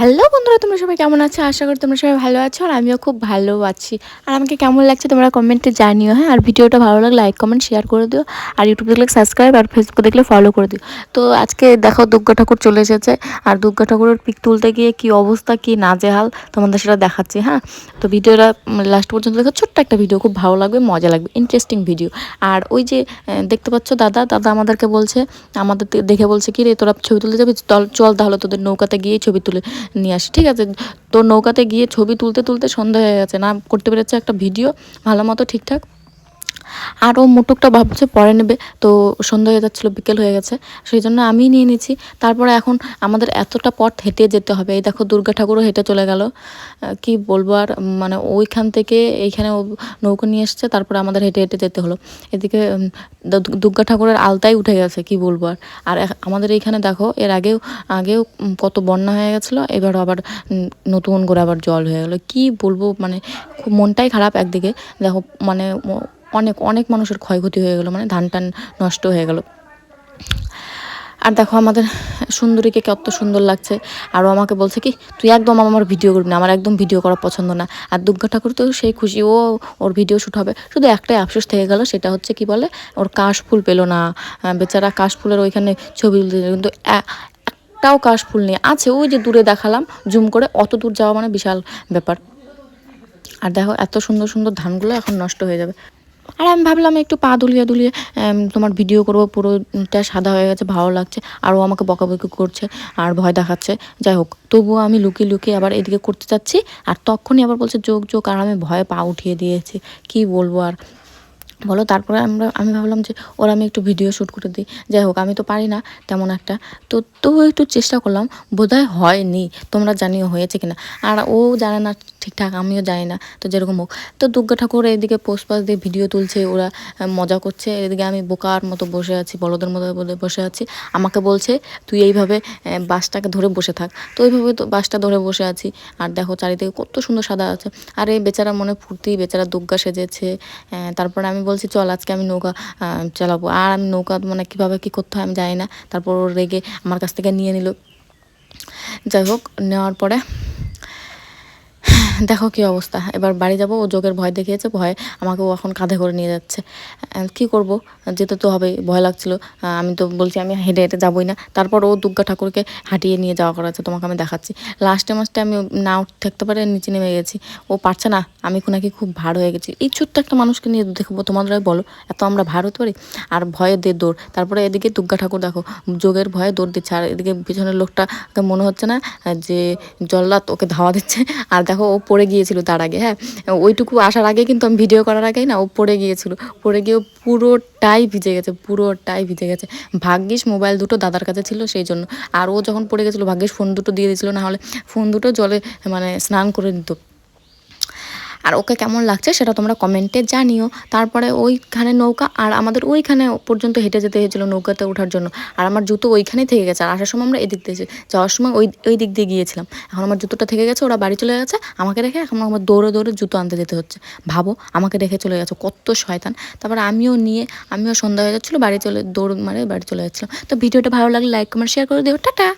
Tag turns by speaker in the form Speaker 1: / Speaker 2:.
Speaker 1: Hello বন্ধুরা, তোমরা সবাই কেমন আছো? আশা করি তোমরা সবাই ভালো আছো আর আমিও খুব ভালো আছি। আর আমাকে কেমন লাগছে তোমরা কমেন্টে জানিও হ্যাঁ? আর ভিডিওটা ভালো লাগলে লাইক কমেন্ট শেয়ার করে দিও। আর ইউটিউব দেখলে সাবস্ক্রাইব আর ফেসবুকে দেখলে ফলো করে দিও। তো আজকে দেখো দুর্গা ঠাকুর চলে এসেছে। আর দুর্গা ঠাকুরের পিক তুলতে গিয়ে কি অবস্থা, কি নাজেহাল তোমাদের সেটা দেখাচ্ছি হ্যাঁ? তো ভিডিওটা লাস্ট পর্যন্ত দেখো, ছোট্ট একটা ভিডিও খুব ভালো লাগবে, মজা লাগবে ইন্টারেস্টিং ভিডিও আর ওই যে দেখতে পাচ্ছ দাদা? দাদা আমাদেরকে বলছে, আমাদের দেখে বলছে, কি রে, তোরা ছবি তুলতে যাবি? চল চল তাহলে তোদের নৌকাতে গিয়ে ছবি তুলে। নিয়ে আসি। ঠিক আছে, তোর নৌকাতে গিয়ে ছবি তুলতে তুলতে সন্ধ্যা হয়ে গেছে। না, করতে পেরেছে একটা ভিডিও, ভালো মতো ঠিকঠাক। আর ও মুটুকটা ভাবছে, পরে নেবে। তো সন্ধ্যা হয়ে যাচ্ছিল, বিকেল হয়ে গেছে। সেই জন্য আমি নিয়ে নিয়েছি তারপরে এখন আমাদের এতটা পথ হেঁটে যেতে হবে। এই দেখো, দুর্গা ঠাকুরও হেঁটে চলে গেল। কি বলব আর মানে ওইখান থেকে এইখানে নৌকো নিয়ে এসছে, তারপরে আমাদের হেঁটে হেঁটে যেতে হলো। এদিকে দুর্গা ঠাকুরের আলতাই উঠে গেছে, কি বলব আর। আর আমাদের এইখানে দেখো, এর আগেও আগেও কত বন্যা হয়ে গেছিল, এবার আবার নতুন করে আবার জল হয়ে গেলো। কি বলব মানে খুব মনটাই খারাপ একদিকে। দেখো মানে অনেক অনেক মানুষের ক্ষয়ক্ষতি হয়ে গেলো মানে ধান টান নষ্ট হয়ে গেল। আর দেখো আমাদের সুন্দরীকে কত সুন্দর লাগছে। আর ও আমাকে বলছে কি, তুই একদম আমার ভিডিও করবি না, আমার একদম ভিডিও করা পছন্দ না। আর দুর্গা ঠাকুর তো সেই খুশি, ও ওর ভিডিও শ্যুট হবে। শুধু একটাই আফসোস থেকে গেল, সেটা হচ্ছে কি বলে, ওর কাশ ফুল পেল না। বেচারা কাশ ফুলের ওইখানে ছবি তুলতে কিন্তু একটাও কাশ ফুল নেই। আছে, ওই যে দূরে দেখালাম, জুম করে, অত দূর যাওয়া মানে বিশাল ব্যাপার। আর দেখো, এত সুন্দর সুন্দর ধানগুলো এখন নষ্ট হয়ে যাবে। আর আমি ভাবলাম একটু পা দুলিয়ে দুলিয়ে তোমার ভিডিও করব, পুরোটা সাদা হয়ে গেছে, ভালো লাগছে, আর ও আমাকে বকাবকি করছে আর ভয় দেখাচ্ছে। যাই হোক, তবুও আমি লুকিয়ে লুকিয়ে আবার এদিকে করতে চাচ্ছি, আর তখনই আবার বলছে, যোগ যোগ, আর আমি ভয়ে পা উঠিয়ে দিয়েছি, কি বলব আর। বলো, তারপরে আমরা, আমি ভাবলাম যে ওর আমি একটু ভিডিও শ্যুট করে দিই। যাই হোক, আমি তো পারি না তেমন একটা। তো তবুও একটু চেষ্টা করলাম, বোধহয় হয়নি। তোমরা জানিও হয়েছে কিনা। আর ও জানে না ঠিকঠাক, আমিও জানি না। তো যেরকম হোক। তো দুর্গা ঠাকুর এদিকে পোস্ট পাস দিয়ে ভিডিও তুলছে, ওরা মজা করছে। এদিকে আমি বোকার মতো বসে আছি, বলদের মতো বসে আছি। আমাকে বলছে, তুই এইভাবে বাসটাকে ধরে বসে থাক। তো ওইভাবে তো বাসটা ধরে বসে আছি। আর দেখো, চারিদিকে কত সুন্দর সাদা আছে। আর এই বেচারা মনে ফুর্তি, বেচারা দুর্গা সেজেছে। তারপরে আমি বলছি, চল আজকে আমি নৌকা চালাবো। আর আমি নৌকা মানে কীভাবে কী করতে হয় আমি জানি না। তারপর রেগে আমার কাছ থেকে নিয়ে নিল। যাই হোক, নেওয়ার পরে দেখো কি অবস্থা। এবার বাড়ি যাব, ও যোগের ভয় দেখিয়েছে, ভয় আমাকে ও এখন কাঁধে করে নিয়ে যাচ্ছে। কি করব? যেতে তো হবে ভয় লাগছিল। আমি তো বলছি আমি হেঁটে হেঁটে যাবোই না। তারপর ও দুর্গা ঠাকুরকে হাঁটিয়ে নিয়ে যাওয়া করা আছে, তোমাকে আমি দেখাচ্ছি। লাস্টে মাসটা আমি না থাকতে পারে, নিচে নেমে গেছি। ও পারছে না, আমি নাকি খুব ভার হয়ে গেছি। এই ছোট্ট একটা মানুষকে নিয়ে দেখব, তোমাদের বলো, এত আমরা ভার হতে পারি? আর ভয়ে দে দৌড়। তারপরে এদিকে দুর্গা ঠাকুর দেখো যোগের ভয়ে দৌড় দিচ্ছে। আর এদিকে পিছনের লোকটাকে মনে হচ্ছে না যে জল্লাদ ওকে ধাওয়া দিচ্ছে। আর দেখো ও পড়ে গিয়েছিল তার আগে হ্যাঁ? ওইটুকু আসার আগে কিন্তু আমি ভিডিও করার আগেই না, ও পড়ে গিয়েছিল। পড়ে গিয়ে ও পুরোটাই ভিজে গেছে, পুরোটাই ভিজে গেছে। ভাগ্যিস মোবাইল দুটো দাদার কাছে ছিল সেই জন্য। আর ও যখন পড়ে গেছিল, ভাগ্যিস ফোন দুটো দিয়ে দিয়েছিল না হলে ফোন দুটো জলে মানে স্নান করে নিত। আর ওকে কেমন লাগছে সেটা তোমরা কমেন্টে জানিও। তারপরে ওইখানে নৌকা আর আমাদের ওইখানে পর্যন্ত হেঁটে যেতে হয়েছিল নৌকাতে ওঠার জন্য। আর আমার জুতো ওইখানেই থেকে গেছে। আর আসার সময় আমরা এদিক দিয়ে যাওয়ার সময় ওই ওই দিক দিয়ে গিয়েছিলাম। এখন আমার জুতোটা থেকে গেছে, ওরা বাড়ি চলে গেছে। আমাকে রেখে এখন আমার দৌড়ে দৌড়ে জুতো আনতে যেতে হচ্ছে। ভাবো, আমাকে রেখে চলে গেছে। কত শয়তান। তারপরে আমিও নিয়ে, আমিও সন্ধ্যা হয়ে যাচ্ছিল, বাড়ি চলে, দৌড় মারে বাড়ি চলে যাচ্ছিলাম। তো ভিডিওটা ভালো লাগলে লাইক কমেন্ট শেয়ার করে দিও। টাটা!